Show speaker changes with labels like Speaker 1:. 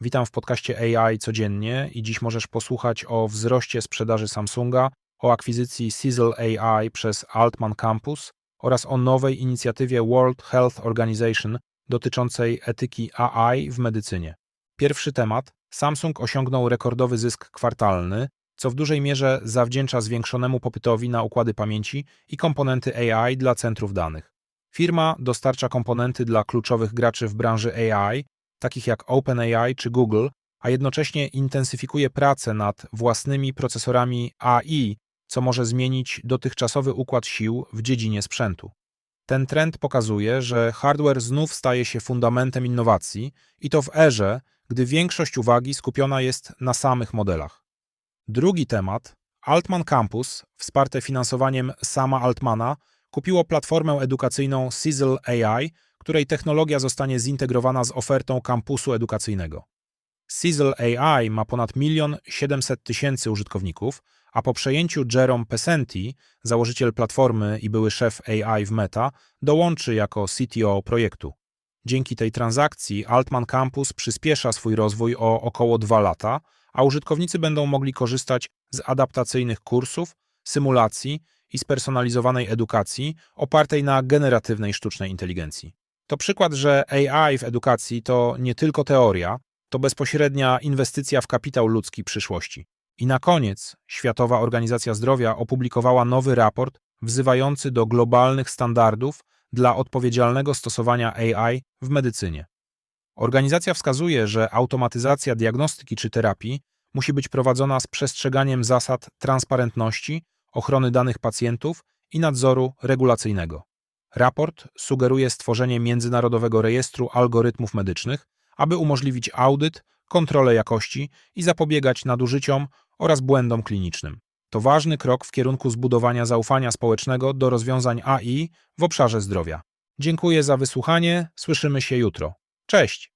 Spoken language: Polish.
Speaker 1: Witam w podcaście AI codziennie i dziś możesz posłuchać o wzroście sprzedaży Samsunga, o akwizycji Sizzle AI przez Altman Campus oraz o nowej inicjatywie World Health Organization dotyczącej etyki AI w medycynie. Pierwszy temat. Samsung osiągnął rekordowy zysk kwartalny, co w dużej mierze zawdzięcza zwiększonemu popytowi na układy pamięci i komponenty AI dla centrów danych. Firma dostarcza komponenty dla kluczowych graczy w branży AI, takich jak OpenAI czy Google, a jednocześnie intensyfikuje pracę nad własnymi procesorami AI, co może zmienić dotychczasowy układ sił w dziedzinie sprzętu. Ten trend pokazuje, że hardware znów staje się fundamentem innowacji i to w erze, gdy większość uwagi skupiona jest na samych modelach. Drugi temat, Altman Campus, wsparte finansowaniem sama Altmana, kupiło platformę edukacyjną Sizzle AI, której technologia zostanie zintegrowana z ofertą kampusu edukacyjnego. Sizzle AI ma ponad 1 700 tysięcy użytkowników, a po przejęciu Jerome Pesenti, założyciel platformy i były szef AI w Meta, dołączy jako CTO projektu. Dzięki tej transakcji Altman Campus przyspiesza swój rozwój o około 2 lata, a użytkownicy będą mogli korzystać z adaptacyjnych kursów, symulacji i spersonalizowanej edukacji opartej na generatywnej sztucznej inteligencji. To przykład, że AI w edukacji to nie tylko teoria, to bezpośrednia inwestycja w kapitał ludzki przyszłości. I na koniec Światowa Organizacja Zdrowia opublikowała nowy raport wzywający do globalnych standardów dla odpowiedzialnego stosowania AI w medycynie. Organizacja wskazuje, że automatyzacja diagnostyki czy terapii musi być prowadzona z przestrzeganiem zasad transparentności, ochrony danych pacjentów i nadzoru regulacyjnego. Raport sugeruje stworzenie międzynarodowego rejestru algorytmów medycznych, aby umożliwić audyt, kontrolę jakości i zapobiegać nadużyciom oraz błędom klinicznym. To ważny krok w kierunku zbudowania zaufania społecznego do rozwiązań AI w obszarze zdrowia. Dziękuję za wysłuchanie, słyszymy się jutro. Cześć!